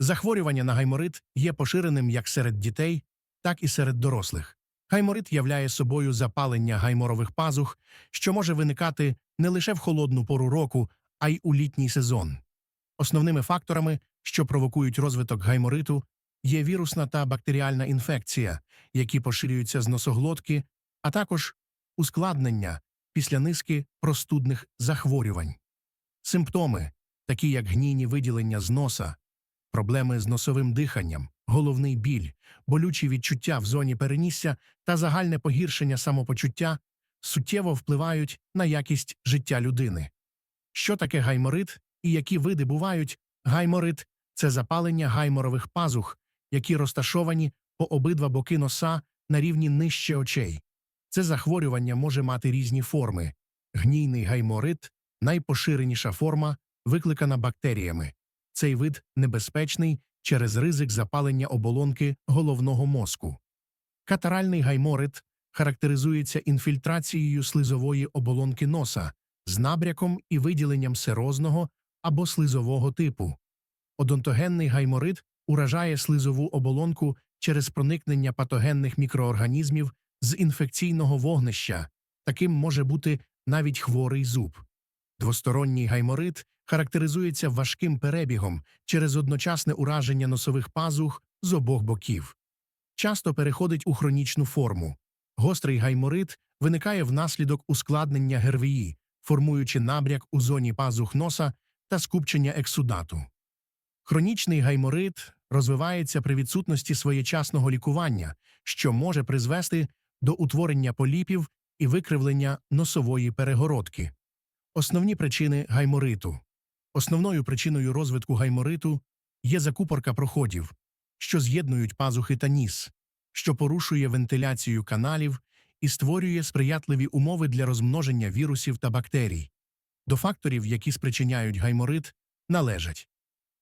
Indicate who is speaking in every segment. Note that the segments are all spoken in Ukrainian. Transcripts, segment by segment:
Speaker 1: Захворювання на гайморит є поширеним як серед дітей, так і серед дорослих. Гайморит являє собою запалення гайморових пазух, що може виникати не лише в холодну пору року, а й у літній сезон. Основними факторами, що провокують розвиток гаймориту, є вірусна та бактеріальна інфекція, які поширюються з носоглотки, а також ускладнення після низки простудних захворювань. Симптоми, такі як гнійні виділення з носа, проблеми з носовим диханням, головний біль, болючі відчуття в зоні перенісся та загальне погіршення самопочуття суттєво впливають на якість життя людини. Що таке гайморит і які види бувають? Гайморит це запалення гайморових пазух, які розташовані по обидва боки носа на рівні нижче очей. Це захворювання може мати різні форми. Гнійний гайморит найпоширеніша форма, викликана бактеріями. Цей вид небезпечний через ризик запалення оболонки головного мозку. Катаральний гайморит характеризується інфільтрацією слизової оболонки носа з набряком і виділенням серозного або слизового типу. Одонтогенний гайморит уражає слизову оболонку через проникнення патогенних мікроорганізмів з інфекційного вогнища. Таким може бути навіть хворий зуб. Двосторонній гайморит характеризується важким перебігом через одночасне ураження носових пазух з обох боків. Часто переходить у хронічну форму. Гострий гайморит виникає внаслідок ускладнення ГРВІ, формуючи набряк у зоні пазух носа та скупчення ексудату. Хронічний гайморит розвивається при відсутності своєчасного лікування, що може призвести до утворення поліпів і викривлення носової перегородки. Основні причини гаймориту. Основною причиною розвитку гаймориту є закупорка проходів, що з'єднують пазухи та ніс, що порушує вентиляцію каналів і створює сприятливі умови для розмноження вірусів та бактерій. До факторів, які спричиняють гайморит, належать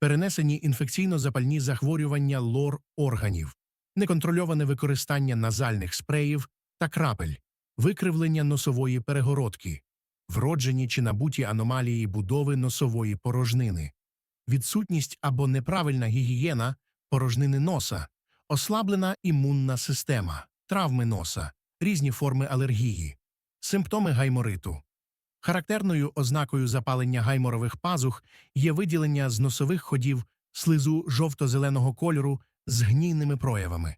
Speaker 1: перенесені інфекційно-запальні захворювання лор органів, неконтрольоване використання назальних спреїв та крапель, викривлення носової перегородки, вроджені чи набуті аномалії будови носової порожнини, відсутність або неправильна гігієна порожнини носа, ослаблена імунна система, травми носа, різні форми алергії, симптоми гаймориту. Характерною ознакою запалення гайморових пазух є виділення з носових ходів слизу жовто-зеленого кольору з гнійними проявами.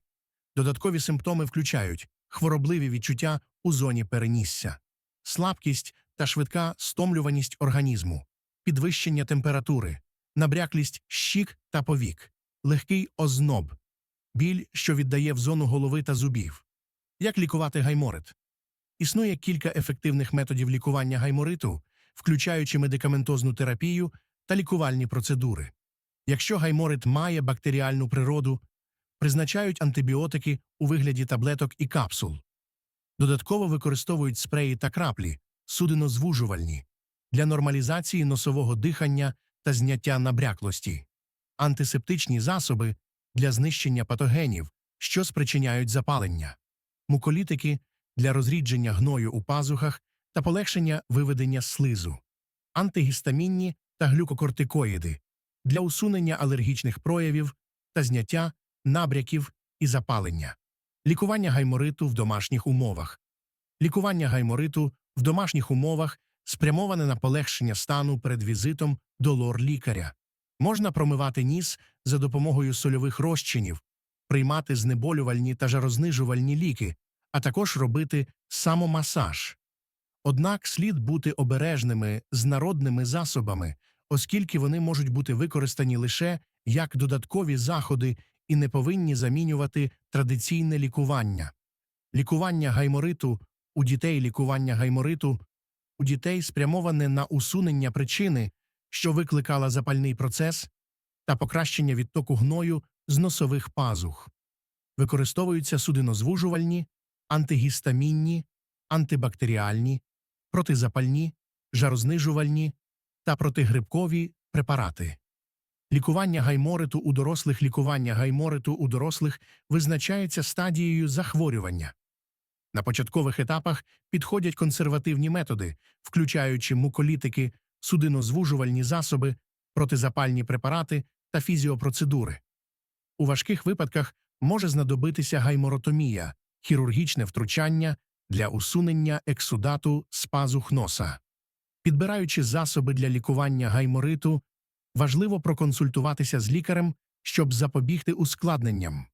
Speaker 1: Додаткові симптоми включають хворобливі відчуття у зоні перенісся, слабкість та швидка стомлюваність організму, підвищення температури, набряклість щік та повік, легкий озноб, біль, що віддає в зону голови та зубів. Як лікувати гайморит? Існує кілька ефективних методів лікування гаймориту, включаючи медикаментозну терапію та лікувальні процедури. Якщо гайморит має бактеріальну природу, призначають антибіотики у вигляді таблеток і капсул. Додатково використовують спреї та краплі, судинозвужувальні, для нормалізації носового дихання та зняття набряклості, антисептичні засоби для знищення патогенів, що спричиняють запалення, муколітики для розрідження гною у пазухах та полегшення виведення слизу, антигістамінні та глюкокортикоїди для усунення алергічних проявів та зняття набряків і запалення, лікування гаймориту в домашніх умовах. Лікування гаймориту в домашніх умовах спрямоване на полегшення стану перед візитом до лор-лікаря. Можна промивати ніс за допомогою сольових розчинів, приймати знеболювальні та жарознижувальні ліки, а також робити самомасаж. Однак слід бути обережними з народними засобами, оскільки вони можуть бути використані лише як додаткові заходи і не повинні замінювати традиційне лікування. Лікування гаймориту у дітей лікування гаймориту у дітей спрямоване на усунення причини, що викликала запальний процес, та покращення відтоку гною з носових пазух. Використовуються судинозвужувальні, антигістамінні, антибактеріальні, протизапальні, жарознижувальні та протигрибкові препарати. Лікування гаймориту у дорослих лікування гаймориту у дорослих визначається стадією захворювання. На початкових етапах підходять консервативні методи, включаючи муколітики, судинозвужувальні засоби протизапальні препарати та фізіопроцедури. У важких випадках може знадобитися гайморотомія – хірургічне втручання для усунення ексудату з пазух носа. Підбираючи засоби для лікування гаймориту, важливо проконсультуватися з лікарем, щоб запобігти ускладненням.